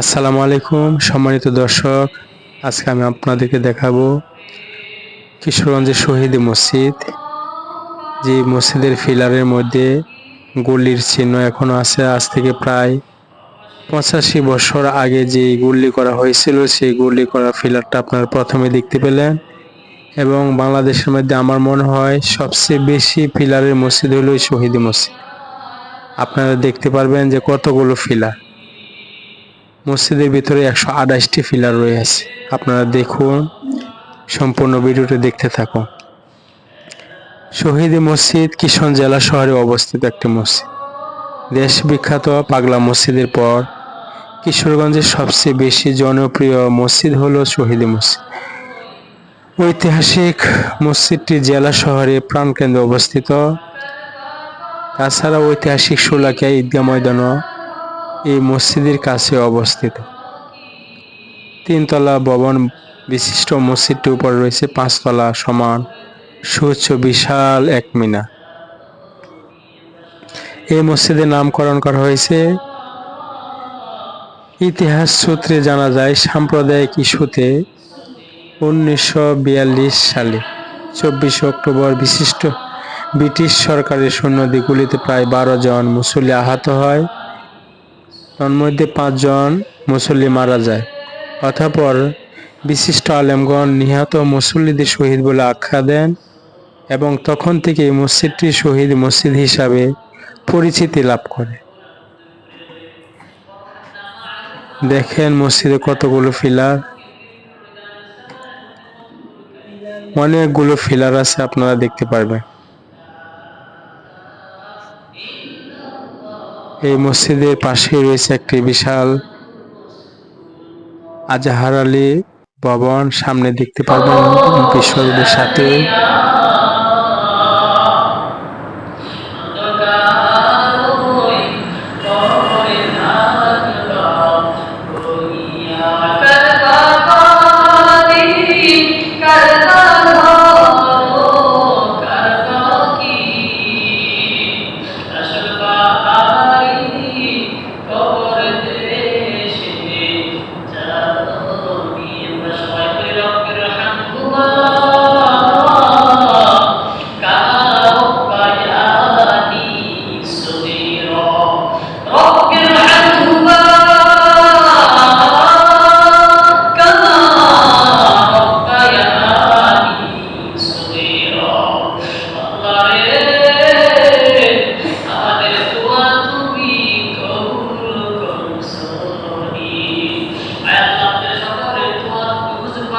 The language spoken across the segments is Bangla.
আসসালামু আলাইকুম, সম্মানিত দর্শক, আজকে আমি আপনাদেরকে দেখাবো কিশোরগঞ্জের শহীদ মসজিদ। যে মসজিদের ফিলারের মধ্যে গুলির চিহ্ন এখনও আছে, আজ থেকে প্রায় পঁচাশি বছর আগে যে গুলি করা হয়েছিল, সেই গুলি করা ফিলারটা আপনারা প্রথমে দেখতে পেলেন। এবং বাংলাদেশের মধ্যে আমার মনে হয় সবচেয়ে বেশি ফিলারের মসজিদ হলো শহীদ মসজিদ। আপনারা দেখতে পারবেন যে কতগুলো ফিলার। মসজিদের ভিতরে একশো আঠাশটি ফিলার রয়েছে। আপনারা দেখুন, সম্পূর্ণ ভিডিওটি দেখতে থাকুন। শহীদ মসজিদ কিশন জেলা শহরে অবস্থিত একটি মসজিদ। দেশ বিখ্যাত পাগলা মসজিদের পর কিশোরগঞ্জের সবচেয়ে বেশি জনপ্রিয় মসজিদ হলো শহীদ মসজিদ। ঐতিহাসিক মসজিদটি জেলা শহরে প্রাণকেন্দ্রে অবস্থিত। তাছাড়া ঐতিহাসিক সুলাকিয়া ঈদগাহ ময়দানও এই মসজিদের কাছে অবস্থিত। তিনতলা ভবন বিশিষ্ট মসজিদটির উপর রয়েছে পাঁচতলা সমান। সুউচ্চ বিশাল এক মিনা এই মসজিদের নামকরণ করা হয়েছে ইতিহাস সূত্রে জানা যায়, সাম্প্রদায়িক ইস্যুতে উনিশশো বিয়াল্লিশ সালে চব্বিশে অক্টোবর বিশিষ্ট ব্রিটিশ সরকারের সৈন্যদের গুলিতে প্রায় বারো জন মুসল্লি আহত হয়। তন্মধ্যে পাঁচজন মুসল্লি মারা যায়। অতঃপর বিশিষ্ট আলেমগণ নিহত মুসল্লিদের শহীদ বলে আখ্যা দেন এবং তখন থেকে মসজিদটি শহীদ মসজিদ হিসাবে পরিচিতি লাভ করে। দেখেন মসজিদে কতগুলো ফিলার। অনেকগুলো ফিলার আছে, আপনারা দেখতে পারবেন। এই মসজিদের পাশে রয়েছে একটি বিশাল আজাহার আলী ভবন। সামনে দেখতে পারবেন বিশ্বরোডের সাথে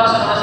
todas las